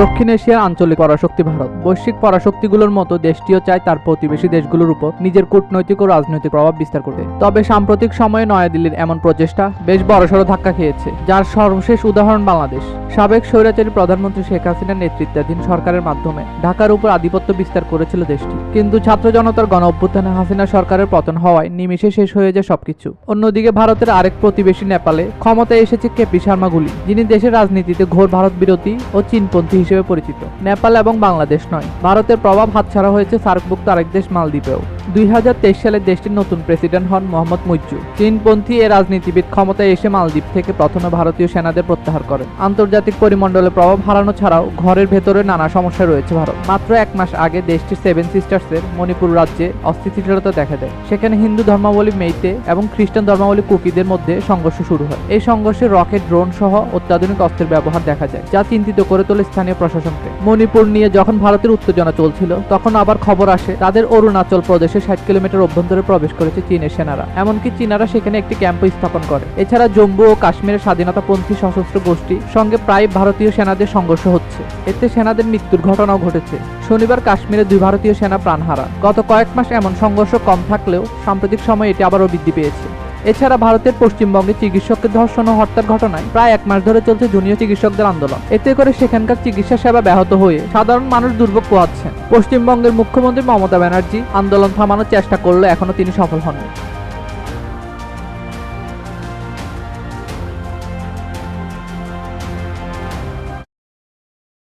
দক্ষিণ এশিয়ার আঞ্চলিক পরাশক্তি ভারত। বৈশ্বিক পরাশক্তিগুলোর মতো দেশটিও চায় তার প্রতিবেশী দেশগুলোর উপর নিজের কূটনৈতিক ও রাজনৈতিক প্রভাব বিস্তার করতে। তবে সাম্প্রতিক সময়ে নয়াদিল্লির এমন প্রচেষ্টা বেশ বড়সড় ধাক্কা খেয়েছে, যার সর্বশেষ উদাহরণ বাংলাদেশ। সাবেক স্বৈরাচারী প্রধানমন্ত্রী শেখ হাসিনার নেতৃত্বাধীন সরকারের মাধ্যমে ঢাকার উপর আধিপত্য বিস্তার করেছিল দেশটি। কিন্তু ছাত্র জনতার গণ অভ্যুত্থানে হাসিনা সরকারের পতন হওয়ায় নিমিষে শেষ হয়ে যায় সবকিছু। অন্যদিকে ভারতের আরেক প্রতিবেশী নেপালে ক্ষমতায় এসেছে কেপি শর্মা গুলি, যিনি দেশের রাজনীতিতে ঘোর ভারত বিরোধী ও চীনপন্থী হিসেবে পরিচিত। নেপাল এবং বাংলাদেশ নয়, ভারতের প্রভাব হাতছাড়া হয়েছে সার্কভুক্ত আরেক দেশ মালদ্বীপেও। দুই হাজার তেইশ সালে দেশটির নতুন প্রেসিডেন্ট হন মোহাম্মদ মুইজ্জু। চীনপন্থী এ রাজনীতিবিদ ক্ষমতায় এসে মালদ্বীপ থেকে প্রথমে ভারতীয় সেনাদের প্রত্যাহার করেন। আন্তর্জাতিক পরিমণ্ডলে প্রভাব হারানো ছাড়াও ঘরের ভেতরে নানা সমস্যা রয়েছে ভারত। মাত্র এক মাস আগে দেশটির সেভেন সিস্টার্সের মণিপুর রাজ্যে অস্থিতিশীলতা দেখা দেয়। সেখানে হিন্দু ধর্মাবলী মেইতে এবং খ্রিস্টান ধর্মাবলী কুকিদের মধ্যে সংঘর্ষ শুরু হয়। এই সংঘর্ষে রকেট, ড্রোন সহ অত্যাধুনিক অস্ত্রের ব্যবহার দেখা যায়, যা চিন্তিত করে তোলে স্থানীয় প্রশাসনকে। মণিপুর নিয়ে যখন ভারতের উত্তেজনা চলছিল, তখন আবার খবর আসে, তাদের অরুণাচল প্রদেশে ষাট কিলোমিটার অভ্যন্তরে প্রবেশ করেছে চীনের সেনারা। এমনকি চীনারা সেখানে একটি ক্যাম্প স্থাপন করে। এছাড়া জম্মু ও কাশ্মীরের স্বাধীনতাপন্থী সশস্ত্র গোষ্ঠী সঙ্গে প্রায় ভারতীয় সেনাদের সংঘর্ষ হচ্ছে। এতে সেনাদের মৃত্যুর ঘটনাও ঘটেছে। শনিবার কাশ্মীরে দুই ভারতীয় সেনা প্রাণ হারা গত কয়েক মাস এমন সংঘর্ষ কম থাকলেও সাম্প্রতিক সময়ে এটি আবারও বৃদ্ধি পেয়েছে। এছাড়া ভারতের পশ্চিমবঙ্গে চিকিৎসকের ধর্ষণ ও হত্যার ঘটনায় প্রায় এক মাস ধরে চলছে জুনিয়র চিকিৎসকদের আন্দোলন। এতে করে সেখানকার চিকিৎসা সেবা ব্যাহত হয়ে সাধারণ মানুষ দুর্ভোগ পোহাচ্ছেন। পশ্চিমবঙ্গের মুখ্যমন্ত্রী মমতা ব্যানার্জি আন্দোলন থামানোর চেষ্টা করলে এখনও তিনি সফল হননি।